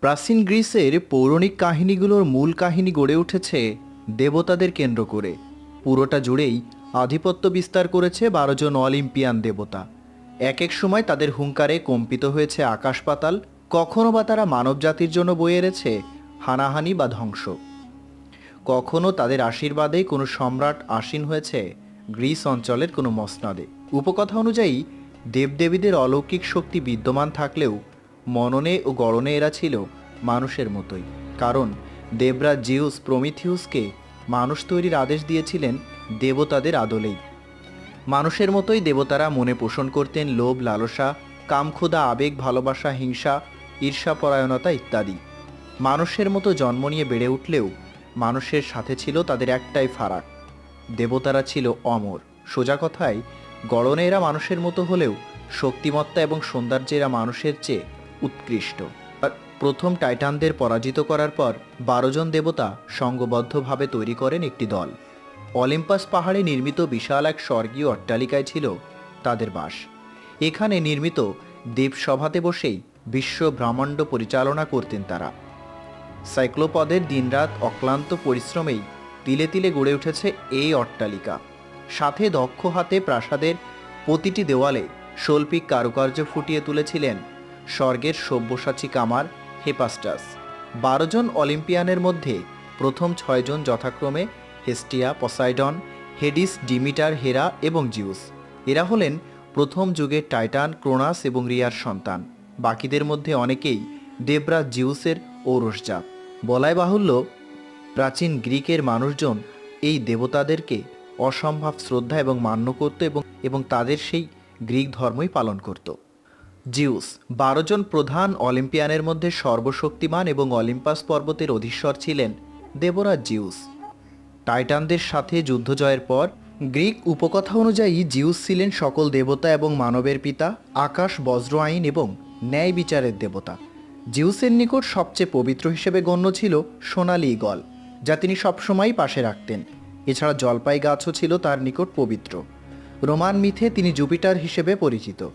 প্রাচীন গ্রিসের পৌরাণিক কাহিনীগুলোর মূল কাহিনী গড়ে উঠেছে দেবতাদের কেন্দ্র করে। পুরোটা জুড়েই আধিপত্য বিস্তার করেছে বারো জন অলিম্পিয়ান দেবতা। এক এক সময় তাদের হুঙ্কারে কম্পিত হয়েছে আকাশ পাতাল, কখনো বা তারা মানবজাতির জন্য বয়ে এনেছে হানাহানি বা ধ্বংস। কখনো তাদের আশীর্বাদে কোনো সম্রাট আসীন হয়েছে গ্রিস অঞ্চলের কোনো মসনাদে। উপকথা অনুযায়ী, দেবদেবীদের অলৌকিক শক্তি বিদ্যমান থাকলেও মননে ও গড়নে এরা ছিল মানুষের মতোই। কারণ দেবরাজ জিউস প্রমিথিউসকে মানুষ তৈরির আদেশ দিয়েছিলেন দেবতাদের আদলেই। মানুষের মতোই দেবতারা মনে পোষণ করতেন লোভ, লালসা কামক্ষুদা আবেগ, ভালোবাসা, হিংসা, ঈর্ষাপরায়ণতা ইত্যাদি। মানুষের মতো জন্ম নিয়ে বেড়ে উঠলেও মানুষের সাথে ছিল তাদের একটাই ফারাক। দেবতারা ছিল অমর। সোজা কথায়, গড়নে এরা মানুষের মতো হলেও শক্তিমত্তা এবং সৌন্দর্যেরা মানুষের চেয়ে উৎকৃষ্ট। প্রথম টাইটানদের পরাজিত করার পর বারো জন দেবতা সঙ্গবদ্ধভাবে তৈরি করেন একটি দল। অলিম্পাস পাহাড়ে নির্মিত বিশাল এক স্বর্গীয় অট্টালিকায় ছিল তাদের বাস। এখানে নির্মিত দেবসভাতে বসেই বিশ্ব ব্রহ্মাণ্ড পরিচালনা করতেন তারা। সাইক্লোপদের দিনরাত অক্লান্ত পরিশ্রমেই তিলে তিলে গড়ে উঠেছে এই অট্টালিকা। সাথে দক্ষ হাতে প্রাসাদের প্রতিটি দেওয়ালে শৈল্পিক কারুকার্য ফুটিয়ে তুলেছিলেন স্বর্গের সব্যসাচী কামার হেপাস্টাস। বারো জন অলিম্পিয়ানের মধ্যে প্রথম ছয়জন যথাক্রমে হেস্টিয়া, পসাইডন, হেডিস, ডিমিটার, হেরা এবং জিউস। এরা হলেন প্রথম যুগের টাইটান, ক্রোনাস এবং রিয়ার সন্তান। বাকিদের মধ্যে অনেকেই দেবরাজ জিউসের ঔরসজাত। বলাই বাহুল্য, প্রাচীন গ্রিকের মানুষজন এই দেবতাদেরকে অসম্ভব শ্রদ্ধা এবং মান্য করত এবং এবং তাদের সেই গ্রিক ধর্মই পালন করত। জিউস, বারো জন প্রধান অলিম্পিয়ানের মধ্যে সর্বশক্তিমান এবং অলিম্পাস পর্বতের অধীশ্বর ছিলেন দেবরাজ জিউস। টাইটানদের সাথে যুদ্ধ জয়ের পর, গ্রিক উপকথা অনুযায়ী জিউস ছিলেন সকল দেবতা এবং মানবের পিতা, আকাশ, বজ্র, আইন এবং ন্যায় বিচারের দেবতা। জিউসের নিকট সবচেয়ে পবিত্র হিসেবে গণ্য ছিল সোনালি ঈগল, যা তিনি সবসময় পাশে রাখতেন। এছাড়া জলপাই গাছও ছিল তার নিকট পবিত্র। রোমান মিথে তিনি জুপিটার হিসেবে পরিচিত।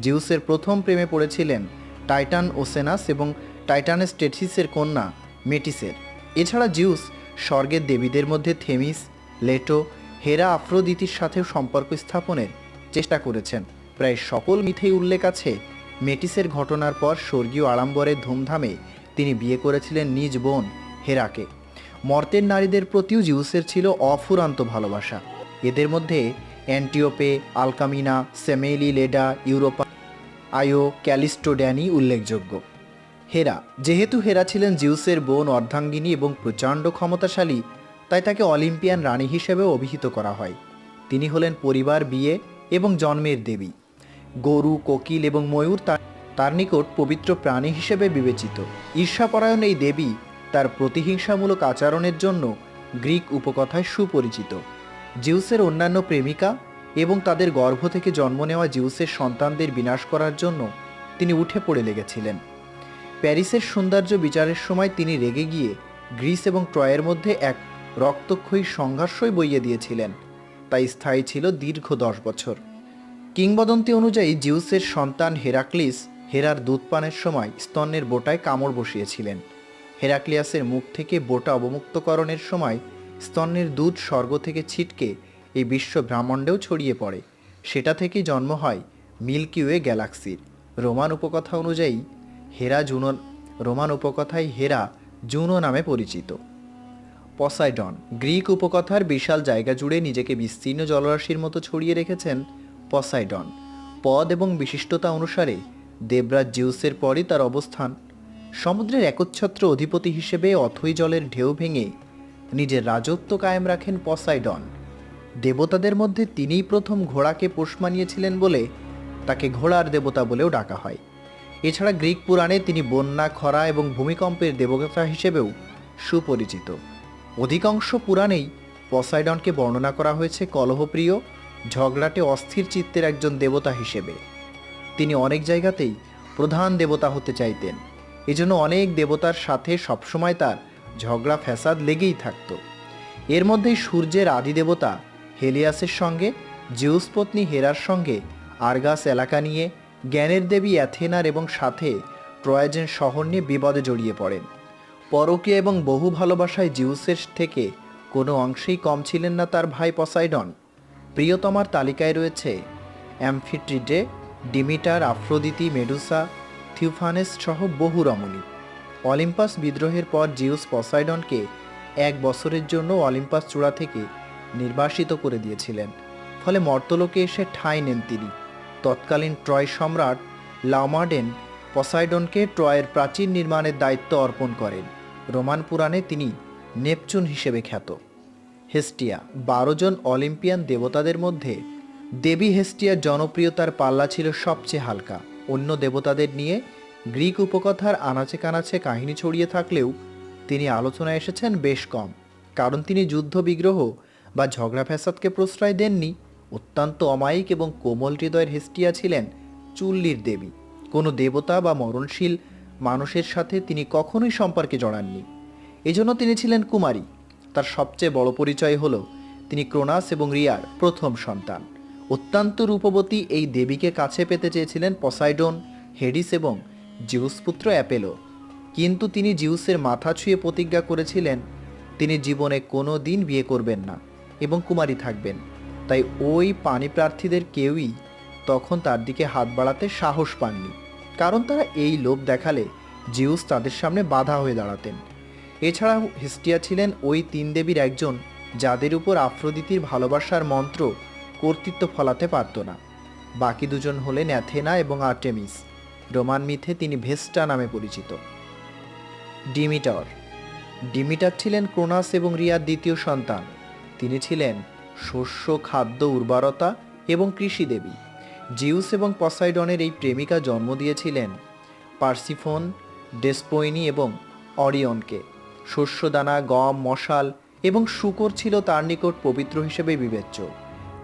জিউসের প্রথম প্রেমে পড়েছিলেন টাইটান ওসেনাস এবং টাইটানের স্টেথিসের কন্যা মেটিসের। এছাড়া জিউস স্বর্গের দেবীদের মধ্যে থেমিস, লেটো, হেরা আফ্রোদিতির সাথেও সম্পর্ক স্থাপনের চেষ্টা করেছেন। প্রায় সকল মিথেই উল্লেখ আছে, মেটিসের ঘটনার পর স্বর্গীয় আড়ম্বরের ধুমধামে তিনি বিয়ে করেছিলেন নিজ বোন হেরাকে। মর্তের নারীদের প্রতিও জিউসের ছিল অফুরান্ত ভালোবাসা। এদের মধ্যে অ্যান্টিওপে আলকামিনা, সেমেলি, লেডা, ইউরোপা আয়ো ক্যালিস্টোড্যানি উল্লেখযোগ্য। হেরা, যেহেতু হেরা ছিলেন জিউসের বোন, অর্ধাঙ্গিনী এবং প্রচণ্ড ক্ষমতাশালী, তাই তাকে অলিম্পিয়ান রানী হিসেবে অভিহিত করা হয়। তিনি হলেন পরিবার, বিয়ে এবং জন্মের দেবী। গরু, কোকিল এবং ময়ূর তার নিকট পবিত্র প্রাণী হিসেবে বিবেচিত। ঈর্ষাপরায়ণ এই দেবী তার প্রতিহিংসামূলক আচরণের জন্য গ্রিক উপকথায় সুপরিচিত। জিউসের অন্যান্য প্রেমিকা এবং তাদের গর্ভ থেকে জন্ম নেওয়া জিউসের সন্তানদের বিনাশ করার জন্য তিনি উঠে পড়ে লেগেছিলেন। প্যারিসের সৌন্দর্য বিচারের সময় তিনি রেগে গিয়ে গ্রিস এবং ট্রয়ের মধ্যে এক রক্তক্ষয়ী সংঘর্ষই বইয়ে দিয়েছিলেন। তাই স্থায়ী ছিল দীর্ঘ দশ বছর। কিংবদন্তি অনুযায়ী জিউসের সন্তান হেরাক্লিস হেরার দুধ পানের সময় স্তন্যের বোটায় কামড় বসিয়েছিলেন। হেরাক্লিয়াসের মুখ থেকে বোটা অবমুক্তকরণের সময় স্তন্যের দুধ স্বর্গ থেকে ছিটকে এই বিশ্ব ব্রহ্মাণ্ডেও ছড়িয়ে পড়ে। সেটা থেকেই জন্ম হয় মিল্কিওয়ে গ্যালাক্সির। রোমান উপকথা অনুযায়ী, হেরা জুনো, রোমান উপকথায় হেরা জুনো নামে পরিচিত। পসাইডন, গ্রিক উপকথার বিশাল জায়গা জুড়ে নিজেকে বিস্তীর্ণ জলরাশির মতো ছড়িয়ে রেখেছেন পসাইডন। পদ এবং বিশিষ্টতা অনুসারে দেবরাজ জিউসের পরই তার অবস্থান। সমুদ্রের একচ্ছত্র অধিপতি হিসেবে অথই জলের ঢেউ ভেঙে নিজের রাজত্ব কায়েম রাখেন পসাইডন। দেবতাদের মধ্যে তিনিই প্রথম ঘোড়াকে পোষ মানিয়েছিলেন বলে তাকে ঘোড়ার দেবতা বলেও ডাকা হয়। এছাড়া গ্রিক পুরাণে তিনি বন্যা, খরা এবং ভূমিকম্পের দেবতা হিসেবেও সুপরিচিত। অধিকাংশ পুরাণেই পসাইডনকে বর্ণনা করা হয়েছে কলহপ্রিয়, ঝগড়াটে অস্থির চিত্তের একজন দেবতা হিসেবে। তিনি অনেক জায়গাতেই প্রধান দেবতা হতে চাইতেন। এজন্য অনেক দেবতার সাথে সবসময় তার ঝগড়া, ফ্যাসাদ লেগেই থাকত। এর মধ্যেই সূর্যের আদিদেবতা হেলিয়াসের সঙ্গে, জিউস পত্নী হেরার সঙ্গে, আরগাস এলাকা নিয়ে, জ্ঞানের দেবী অ্যাথেনার এবং সাথে ট্রয়াজেন শহর নিয়ে বিপদে জড়িয়ে পড়েন। পরকীয়া এবং বহু ভালোবাসায় জিউসের থেকে কোনো অংশেই কম ছিলেন না তার ভাই পসাইডন। প্রিয়তমার তালিকায় রয়েছে অ্যামফিট্রিডে, ডিমিটার, আফ্রোদিতি, মেডুসা, থিউফানেস সহ বহু রমণী। অলিম্পাস বিদ্রোহের পর জিউস পসাইডনকে এক বছরের জন্য অলিম্পাস চূড়া থেকে নির্বাসিত করে দিয়েছিলেন। ফলে মর্তলোকে এসে ঠাঁই নেন তিনি। তৎকালীন ট্রয় সম্রাট লামাডেন পসাইডনকে ট্রয়ের প্রাচীর নির্মাণের দায়িত্ব অর্পণ করেন। রোমান পুরাণে তিনি নেপচুন হিসেবে খ্যাত। হেস্টিয়া, বারো জন অলিম্পিয়ান দেবতাদের মধ্যে দেবী হেস্টিয়ার জনপ্রিয়তার পাল্লা ছিল সবচেয়ে হালকা। অন্য দেবতাদের নিয়ে গ্রিক উপকথার আনাচে কানাচে কাহিনী ছড়িয়ে থাকলেও তিনি আলোচনায় এসেছেন বেশ কম, কারণ তিনি যুদ্ধ বিগ্রহ বা ঝগড়া ফ্যাসাদকে প্রশ্রয় দেননি, অত্যন্ত অমায়িক এবং কোমল হৃদয়ের হেস্টিয়া ছিলেন চুল্লির দেবী। কোনো দেবতা বা মরণশীল মানুষের সাথে তিনি কখনোই সম্পর্কে জড়াননি। এজন্য তিনি ছিলেন কুমারী। তার সবচেয়ে বড় পরিচয় হল, তিনি ক্রোনাস এবং রিয়ার প্রথম সন্তান। অত্যন্ত রূপবতী এই দেবীকে কাছে পেতে চেয়েছিলেন পসাইডন হেডিস এবং জিউস পুত্র অ্যাপেলো। কিন্তু তিনি জিউসের মাথা ছুঁয়ে প্রতিজ্ঞা করেছিলেন, তিনি জীবনে কোনো দিন বিয়ে করবেন না এবং কুমারী থাকবেন। তাই ওই পানি প্রার্থীদের কেউই তখন তার দিকে হাত বাড়াতে সাহস পাননি। কারণ তারা এই লোভ দেখালে জিউস তাদের সামনে বাধা হয়ে দাঁড়াতেন। এছাড়াও হিস্টিয়া ছিলেন ওই তিন দেবীর একজন, যাদের উপর আফ্রোদিতির ভালোবাসার মন্ত্র কর্তৃত্ব ফলাতে পারত না। বাকি দুজন হলেন অ্যাথেনা এবং আর্টেমিস। রোমান মিথে তিনি ভেস্টা নামে পরিচিত। ডিমিটর। ডিমিটার ছিলেন ক্রোনাস এবং রিয়ার দ্বিতীয় সন্তান। তিনি ছিলেন শস্য, খাদ্য, উর্বরতা এবং কৃষি দেবী জিউস এবং পসাইডনের এই প্রেমিকা জন্ম দিয়েছিলেন পার্সিফোন, ডেসপোইনি এবং অরিয়নকে। শস্যদানা, গম, মশাল এবং শুকর ছিল তার নিকট পবিত্র হিসেবে বিবেচ্য।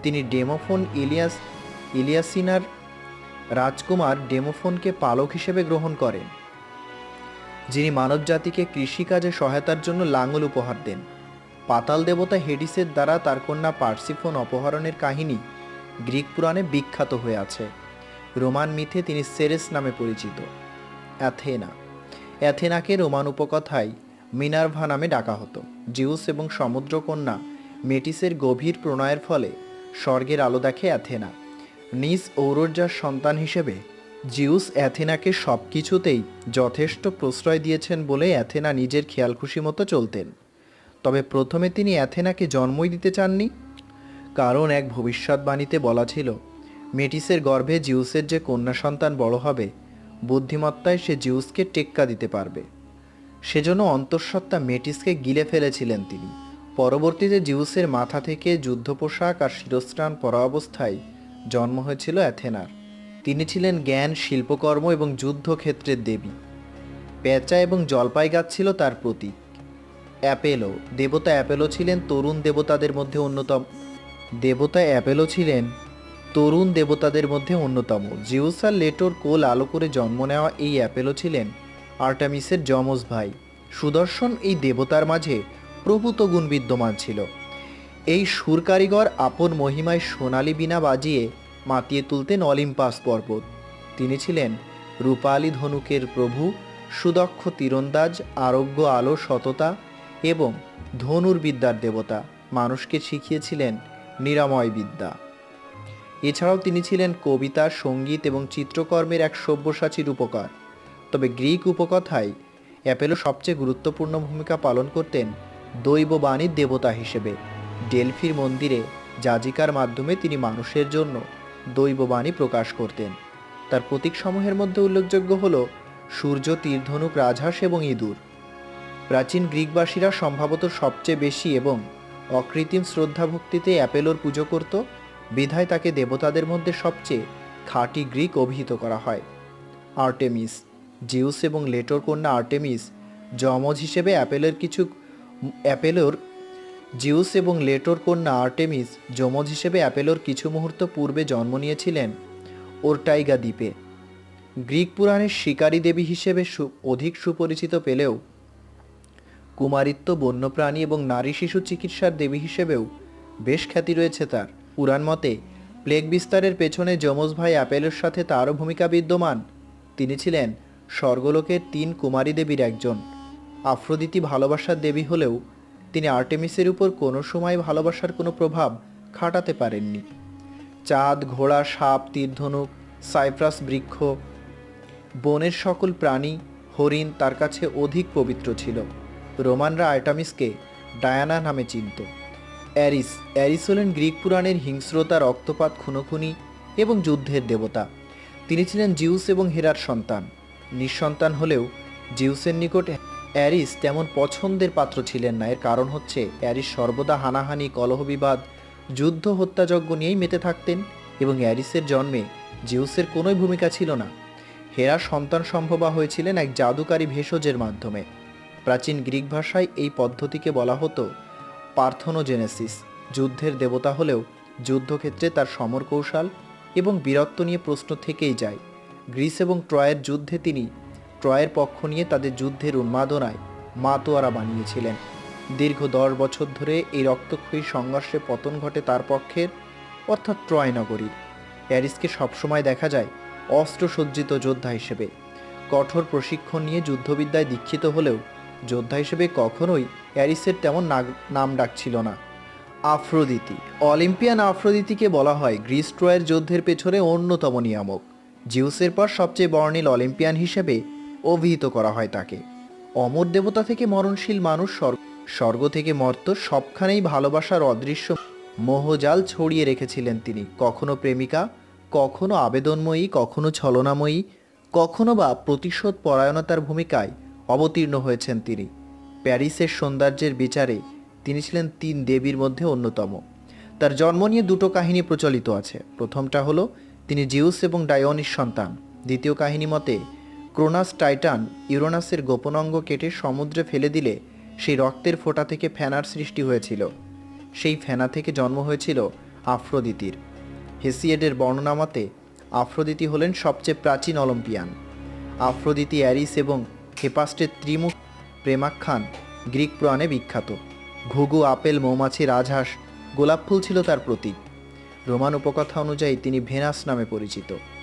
তিনি ডেমোফোন ইলিয়াস, ইলিয়াসিনার রাজকুমার ডেমোফোনকে পালক হিসেবে গ্রহণ করেন, যিনি মানবজাতিকে কৃষিকাজে সহায়তার জন্য লাঙ্গল উপহার দেন। পাতাল দেবতা হেডিসের দ্বারা তার কন্যা পার্সিফোন অপহরণের কাহিনী গ্রিক পুরাণে বিখ্যাত হয়ে আছে। রোমান মিথে তিনি সেরেস নামে পরিচিত। অ্যাথেনা। অ্যাথেনাকে রোমান উপকথায় মিনার্ভা নামে ডাকা হতো। জিউস এবং সমুদ্রকন্যা মেটিসের গভীর প্রণয়ের ফলে স্বর্গের আলো দেখে অ্যাথেনা। নিজ ঔরজার সন্তান হিসেবে জিউস অ্যাথেনাকে সব কিছুতেই যথেষ্ট প্রশ্রয় দিয়েছেন বলে অ্যাথেনা নিজের খেয়াল খুশি মতো চলতেন। তবে প্রথমে তিনি অ্যাথেনাকে জন্মই দিতে চাননি। কারণ এক ভবিষ্যৎবাণীতে বলা ছিল, মেটিসের গর্ভে জিউসের যে কন্যা সন্তান বড় হবে, বুদ্ধিমত্তায় সে জিউসকে টেক্কা দিতে পারবে। সেজন্য অন্তঃসত্ত্বা মেটিসকে গিলে ফেলেছিলেন তিনি। পরবর্তীতে জিউসের মাথা থেকে যুদ্ধ পোশাক আর শিরস্ত্রাণ পরা অবস্থায় জন্ম হয়েছিল অ্যাথেনার। তিনি ছিলেন জ্ঞান, শিল্পকর্ম এবং যুদ্ধক্ষেত্রের দেবী। পেঁচা এবং জলপাই গাছ ছিল তার প্রতীক। অ্যাপেলো, দেবতা অ্যাপেলো ছিলেন তরুণ দেবতাদের মধ্যে অন্যতম। দেবতা অ্যাপেলো ছিলেন তরুণ দেবতাদের মধ্যে অন্যতম। জিউসার লেটোর কোল আলো করে জন্ম নেওয়া এই অ্যাপেলো ছিলেন আর্টামিসের যমজ ভাই। সুদর্শন এই দেবতার মাঝে প্রভূত গুণ বিদ্যমান ছিল। এই সুর কারিগর আপন মহিমায় সোনালী বীণা বাজিয়ে মাতিয়ে তুলতেন অলিম্পাস পর্বত। তিনি ছিলেন রূপালী ধনুকের প্রভু, সুদক্ষ তীরন্দাজ, আরোগ্য আলো সততা এবং ধনুর্বিদ্যার দেবতা। মানুষকে শিখিয়েছিলেন নিরাময় বিদ্যা। এছাড়াও তিনি ছিলেন কবিতা, সংগীত এবং চিত্রকর্মের এক সব্যসাচী রূপকার। তবে গ্রিক উপকথায় অ্যাপেলো সবচেয়ে গুরুত্বপূর্ণ ভূমিকা পালন করতেন দৈববাণীর দেবতা হিসেবে। ডেলফির মন্দিরে যাজিকার মাধ্যমে তিনি মানুষের জন্য দৈববাণী প্রকাশ করতেন। তার প্রতীকসমূহের মধ্যে উল্লেখযোগ্য হল সূর্য, তীরধনুক রাজহাঁস এবং ইঁদুর। প্রাচীন গ্রিকবাসীরা সম্ভবত সবচেয়ে বেশি এবং অকৃত্রিম শ্রদ্ধা ভক্তিতে অ্যাপেলোর পুজো করত, বিধায় তাকে দেবতাদের মধ্যে সবচেয়ে খাঁটি গ্রিক অভিহিত করা হয়। আর্টেমিস, জিউস এবং লেটোর কন্যা আর্টেমিস যমজ হিসেবে অ্যাপেলের কিছু, অ্যাপেলোর জিউস এবং লেটোর কন্যা আর্টেমিস যমজ হিসেবে অ্যাপেলোর কিছু মুহূর্ত পূর্বে জন্ম নিয়েছিলেন ওরটাইগা দ্বীপে। গ্রিক পুরাণের শিকারী দেবী হিসেবে সু- অধিক সুপরিচিত পেলেও কুমারিত্ব, বন্যপ্রাণী এবং নারী শিশু চিকিৎসার দেবী হিসেবেও বেশ খ্যাতি রয়েছে তার। পুরাণ মতে, প্লেগ বিস্তারের পেছনে যমজ ভাই অ্যাপেলের সাথে তারও ভূমিকা বিদ্যমান। তিনি ছিলেন স্বর্গলোকের তিন কুমারী দেবীর একজন। আফ্রোদিতি ভালোবাসার দেবী হলেও তিনি আর্টেমিসের উপর কোনো সময় ভালোবাসার কোনো প্রভাব খাটাতে পারেননি। চাঁদ, ঘোড়া, সাপ, তীরধনুক, সাইপ্রাস বৃক্ষ, বনের সকল প্রাণী, হরিণ তার কাছে অধিক পবিত্র ছিল। রোমানরা আর্টামিসকে ডায়ানা নামে চিনত। অ্যারিস অ্যারিস হলেন গ্রিক পুরাণের হিংস্রতা, রক্তপাত, খুনোখুনি এবং যুদ্ধের দেবতা। তিনি ছিলেন জিউস এবং হেরার সন্তান। নিঃসন্তান হলেও জিউসের নিকট অ্যারিস তেমন পছন্দের পাত্র ছিলেন না। এর কারণ হচ্ছে, অ্যারিস সর্বদা হানাহানি, কলহবিবাদ, যুদ্ধ হত্যাযজ্ঞ নিয়েই মেতে থাকতেন এবং অ্যারিসের জন্মে জিউসের কোনোই ভূমিকা ছিল না। হেরা সন্তান সম্ভবা হয়েছিলেন এক জাদুকারী ভেষজের মাধ্যমে। প্রাচীন গ্রিক ভাষায় এই পদ্ধতিকে বলা হতো পার্থনোজেনেসিস। যুদ্ধের দেবতা হলেও যুদ্ধক্ষেত্রে তার সমর কৌশল এবং বীরত্ব নিয়ে প্রশ্ন থেকেই যায়। গ্রিস এবং ট্রয়ের যুদ্ধে তিনি ট্রয়ের পক্ষ নিয়ে তাদের যুদ্ধের উন্মাদনায় মাতোয়ারা বানিয়েছিলেন। দীর্ঘ দশ বছর ধরে এই রক্তক্ষয়ী সংঘর্ষে পতন ঘটে তার পক্ষের, অর্থাৎ ট্রয় নগরীর। প্যারিসকে সবসময় দেখা যায় অস্ত্রসজ্জিত যোদ্ধা হিসেবে। কঠোর প্রশিক্ষণ নিয়ে যুদ্ধবিদ্যায় দীক্ষিত হলেও যোদ্ধা হিসেবে কখনোই প্যারিসের তেমন নাম ডাক ছিল না। আফ্রোদিতি, অলিম্পিয়ান আফ্রোদিতিকে বলা হয় গ্রিস ট্রয়ের যুদ্ধের পেছনে অন্যতম নিয়ামক। জিউসের পর সবচেয়ে বর্ণিল অলিম্পিয়ান হিসেবে অভিহিত করা হয় তাকে। অমর দেবতা থেকে মরণশীল মানুষ স্বর্গ স্বর্গ থেকে মর্ত সবখানেই ভালোবাসার অদৃশ্য মোহজাল ছড়িয়ে রেখেছিলেন তিনি। কখনো প্রেমিকা, কখনো আবেদনময়ী, কখনো ছলনাময়ী, কখনো বা প্রতিশোধ পরায়ণতার ভূমিকায় অবতীর্ণ হয়েছেন তিনি। প্যারিসের সৌন্দর্যের বিচারে তিনি ছিলেন তিন দেবীর মধ্যে অন্যতম। তার জন্ম নিয়ে দুটো কাহিনী প্রচলিত আছে। প্রথমটা হলো, তিনি জিউস এবং ডায়োনিস সন্তান। দ্বিতীয় কাহিনী মতে ক্রোনাস টাইটান ইউরোনাসের গোপন অঙ্গ কেটে সমুদ্রে ফেলে দিলে সেই রক্তের ফোঁটা থেকে ফেনার সৃষ্টি হয়েছিল। সেই ফেনা থেকে জন্ম হয়েছিল আফ্রোদিতির। হেসিয়েডের বর্ণনামাতে আফ্রোদিতি হলেন সবচেয়ে প্রাচীন অলিম্পিয়ান। আফ্রোদিতি অ্যারিস এবং হেপাস্টের ত্রিমুখ প্রেমাখ্যান গ্রিক পুরাণে বিখ্যাত। ঘুঘু, আপেল, মৌমাছি, রাজহাঁস, গোলাপ ফুল ছিল তার প্রতীক। রোমান উপকথা অনুযায়ী তিনি ভেনাস নামে পরিচিত।